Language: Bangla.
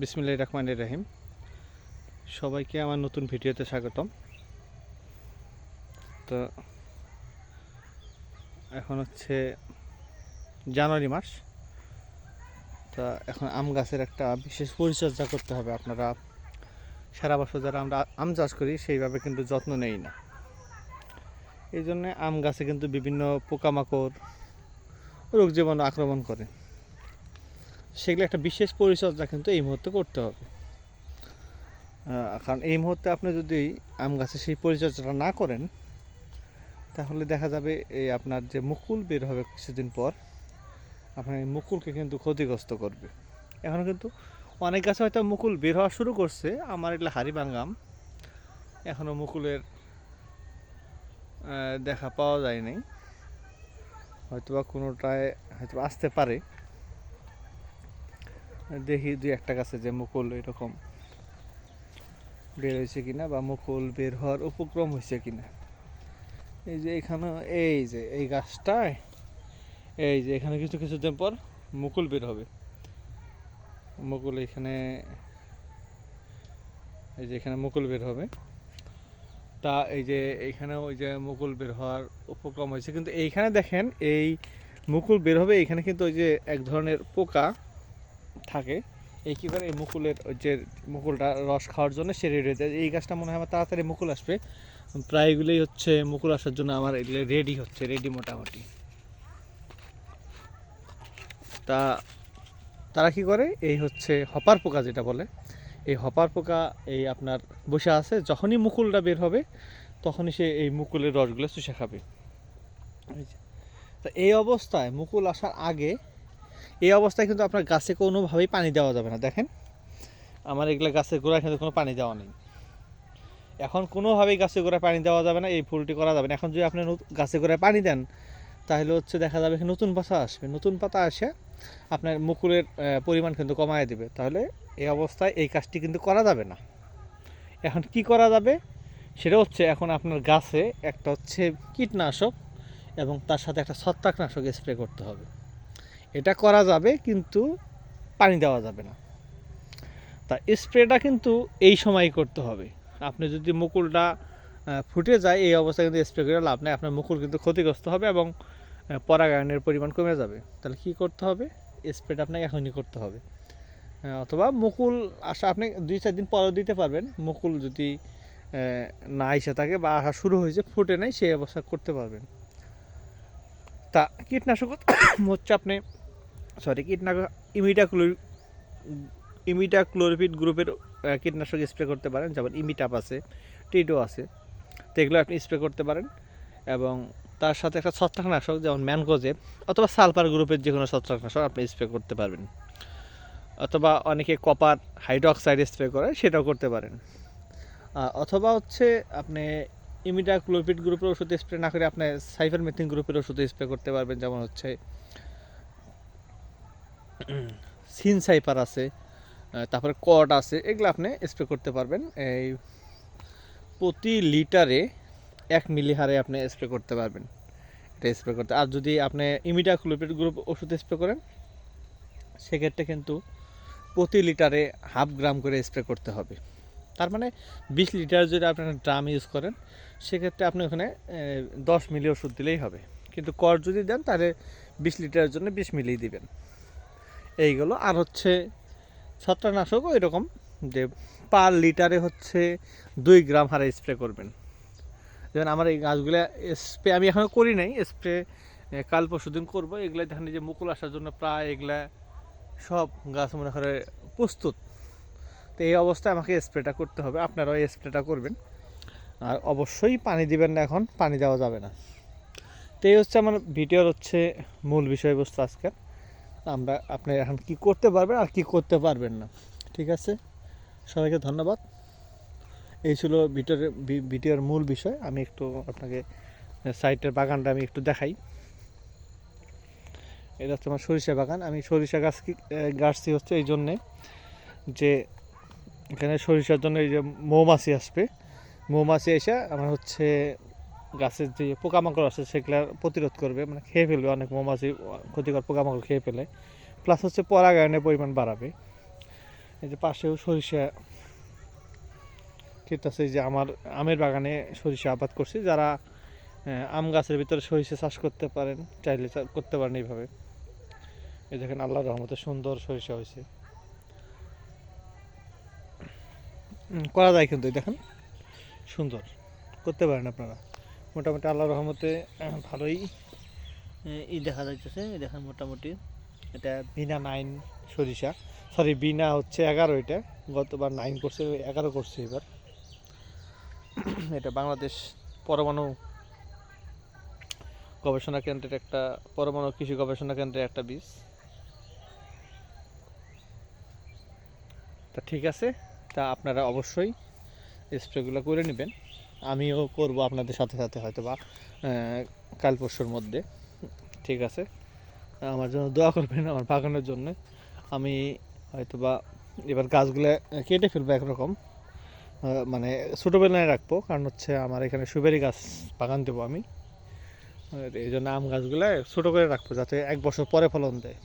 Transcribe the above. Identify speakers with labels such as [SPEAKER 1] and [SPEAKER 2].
[SPEAKER 1] বিসমিল্লাহ রহমান রাহিম। সবাইকে আমার নতুন ভিডিওতে স্বাগতম। তো এখন হচ্ছে জানুয়ারি মাস। তা এখন আম গাছের একটা বিশেষ পরিচর্যা করতে হবে আপনারা। সারা বছর যারা আমরা আম চাষ করি, সেইভাবে কিন্তু যত্ন নেই না। এই জন্যে আম গাছে কিন্তু বিভিন্ন পোকামাকড় রোগ জীবাণু আক্রমণ করে। সেগুলো একটা বিশেষ পরিচর্যা কিন্তু এই মুহূর্তে করতে হবে। কারণ এই মুহূর্তে আপনি যদি আম গাছে সেই পরিচর্যাটা না করেন, তাহলে দেখা যাবে এই আপনার যে মুকুল বের হবে কিছুদিন পর, আপনার এই মুকুলকে কিন্তু ক্ষতিগ্রস্ত করবে। এখন কিন্তু অনেক গাছে হয়তো মুকুল বের হওয়া শুরু করছে, আমার এগুলো হাড়িবাঙ্গাম এখনও মুকুলের দেখা পাওয়া যায় যায়নি হয়তোবা কোনোটায় হয়তো আসতে পারে। দেখি দুই একটা গাছে যে মুকুল এরকম বের হয়েছে কিনা বা মুকুল বের হওয়ার উপক্রম হয়েছে কিনা। এই যে এখানে, এই যে এই গাছটায়, এই যে এখানে কিছু কিছুদিন পর মুকুল বের হবে। মুকুল এখানে, এই যে এখানে মুকুল বের হবে। তা এই যে এইখানে ওই যে মুকুল বের হওয়ার উপক্রম হয়েছে। কিন্তু এইখানে দেখেন, এই মুকুল বের হবে এইখানে কিন্তু ওই যে এক ধরনের পোকা থাকে এই কী করে এই মুকুলের যে মুকুলটা রস খাওয়ার জন্য সে রেডি হয়ে যায়। এই গাছটা মনে হয় আমার তাড়াতাড়ি মুকুল আসবে। প্রায় এগুলোই হচ্ছে মুকুল আসার জন্য আমার এগুলো রেডি হচ্ছে রেডি মোটামুটি। তা তারা কি করে? এই হচ্ছে হপার পোকা যেটা বলে। এই হপার পোকা এই আপনার বসে আছে, যখনই মুকুলটা বের হবে, তখনই সে এই মুকুলের রসগুলো চুষে খাবে। তা এই অবস্থায় মুকুল আসার আগে এই অবস্থায় কিন্তু আপনার গাছে কোনোভাবেই পানি দেওয়া যাবে না। দেখেন, আমার এগুলো গাছের গোড়ায় কিন্তু কোনো পানি দেওয়া নেই। এখন কোনোভাবেই গাছের গোড়ায় পানি দেওয়া যাবে না, এই ফুলটি করা যাবে না। এখন যদি আপনি গাছের গোড়ায় পানি দেন, তাহলে হচ্ছে দেখা যাবে নতুন পাতা আসবে। নতুন পাতা আসে, আপনার মুকুলের পরিমাণ কিন্তু কমায় দেবে। তাহলে এই অবস্থায় এই কাজটি কিন্তু করা যাবে না। এখন কি করা যাবে? সেটা হচ্ছে এখন আপনার গাছে একটা হচ্ছে কীটনাশক এবং তার সাথে একটা ছত্রাকনাশক স্প্রে করতে হবে। এটা করা যাবে, কিন্তু পানি দেওয়া যাবে না। তা স্প্রেটা কিন্তু এই সময় করতে হবে। আপনি যদি মুকুলটা ফুটে যায়, এই অবস্থায় কিন্তু স্প্রে করে লাভ নেই। আপনার মুকুল কিন্তু ক্ষতিগ্রস্ত হবে এবং পরাগায়নের পরিমাণ কমে যাবে। তাহলে কি করতে হবে? স্প্রেটা আপনাকে এখনই করতে হবে। অথবা মুকুল আসা, আপনি দুই চার দিন পরেও দিতে পারবেন। মুকুল যদি না এসে থাকে বা আসা শুরু হয়েছে, ফুটে নাই, সেই অবস্থা করতে পারবেন। তা কীটনাশক হচ্ছে আপনি সরি, কীটনাশক ইমিডাক্লোর ইমিডাক্লোরপিড গ্রুপের কীটনাশক স্প্রে করতে পারেন, যেমন ইমিটাপ আছে টিডো আছে, তো এগুলো আপনি স্প্রে করতে পারেন। এবং তার সাথে একটা ছত্রাকনাশক, যেমন ম্যানকোজেব অথবা সালফার গ্রুপের যে কোনো ছত্রাকনাশক আপনি স্প্রে করতে পারবেন। অথবা অনেকে কপার হাইড্রোক্সাইড স্প্রে করে, সেটাও করতে পারেন। অথবা হচ্ছে আপনি ইমিডাক্লোরপিড গ্রুপের ওষুধ স্প্রে না করে আপনি সাইফার মেথিন গ্রুপের ওষুধ স্প্রে করতে পারবেন, যেমন হচ্ছে সিন সাইপার আছে তারপরে কট আছে, এগুলো আপনি স্প্রে করতে পারবেন। এই প্রতি লিটারে এক মিলি হারে আপনি স্প্রে করতে পারবেন। এটা স্প্রে করতে আর যদি আপনি ইমিডাক্লোপিড গ্রুপ ওষুধ স্প্রে করেন, সেক্ষেত্রে কিন্তু প্রতি লিটারে হাফ গ্রাম করে স্প্রে করতে হবে। তার মানে বিশ লিটার যদি আপনার ড্রাম ইউজ করেন, সেক্ষেত্রে আপনি ওখানে দশ মিলি ওষুধ দিলেই হবে। কিন্তু কর যদি দেন, তাহলে বিশ লিটারের জন্য বিশ মিলি দিবেন। এইগুলো। আর হচ্ছে ছত্রাকনাশকও এরকম যে পার লিটারে হচ্ছে দুই গ্রাম হারে স্প্রে করবেন। যেমন আমার এই গাছগুলো স্প্রে আমি এখনও করি নাই, স্প্রে কাল পরশু দিন করব। এগুলো দেখেন যে মুকুল আসার জন্য প্রায় এগুলা সব গাছ মনে করে প্রস্তুত। তো এই অবস্থায় আমাকে স্প্রেটা করতে হবে, আপনারাও এই স্প্রেটা করবেন। আর অবশ্যই পানি দিবেন না এখন, পানি দেওয়া যাবে না। তো এই হচ্ছে আমার ভিডিওর হচ্ছে মূল বিষয়বস্তু আজকের। আমরা আপনি এখন কি করতে পারবেন আর কি করতে পারবেন না। ঠিক আছে? সবাইকে ধন্যবাদ। এই ছিল ভি- ভিডিওর মূল বিষয়। আমি একটু আপনাকে সাইটের বাগানটা আমি একটু দেখাই। এটা হচ্ছে আমার সরিষা বাগান। আমি সরিষা গাছ গাছটি হচ্ছে এই জন্যে যে এখানে সরিষার জন্য এই যে মৌমাছি আসবে। মৌমাছি এসে আমার হচ্ছে গাছের যে পোকামাকড় আছে সেগুলো প্রতিরোধ করবে মানে খেয়ে ফেলবে অনেক মৌমাছি, ক্ষতিকর পোকামাকড় খেয়ে ফেলে। প্লাস হচ্ছে পরাগায়নের পরিমাণ বাড়াবে। এই যে পাশেও সরিষা আছে যে আমার আমের বাগানে সরিষা আবাদ করছি। যারা আম গাছের ভিতরে সরিষা চাষ করতে পারেন, চাইলে করতে পারেন এইভাবে। এই দেখেন আল্লাহ রহমতে সুন্দর সরিষা হয়েছে। করা যায় কিন্তু দেখেন। সুন্দর। করতে পারেন আপনারা। মোটামুটি আল্লাহর রহমতে ভালোই ই দেখা যাইতেছে। এই দেখেন মোটামুটি এটা বিনা নাইন সরিষা। সরি বিনা হচ্ছে এগারো এটা। গতবার নাইন করছে, এগারো করছে এবার। এটা বাংলাদেশ পরমাণু গবেষণা কেন্দ্রের একটা, পরমাণু কৃষি গবেষণা কেন্দ্রের একটা বীজ। তা ঠিক আছে। তা আপনারা অবশ্যই স্প্রেগুলো করে নেবেন। আমিও করব আপনাদের সাথে সাথে হয়তো বা কাল পরশুর মধ্যে। ঠিক আছে? আমার জন্য দোয়া করবেন আমার বাগানের জন্য। আমি হয়তো বা এবার গাছগুলো কেটে ফেলব একরকম। মানে ছোটো বেলায় রাখব, কারণ হচ্ছে আমার এখানে সুবেরি গাছ বাগান দেবো আমি। এই জন্য আম গাছগুলো ছোটো করে রাখব, যাতে এক বছর পরে ফলন দেয়।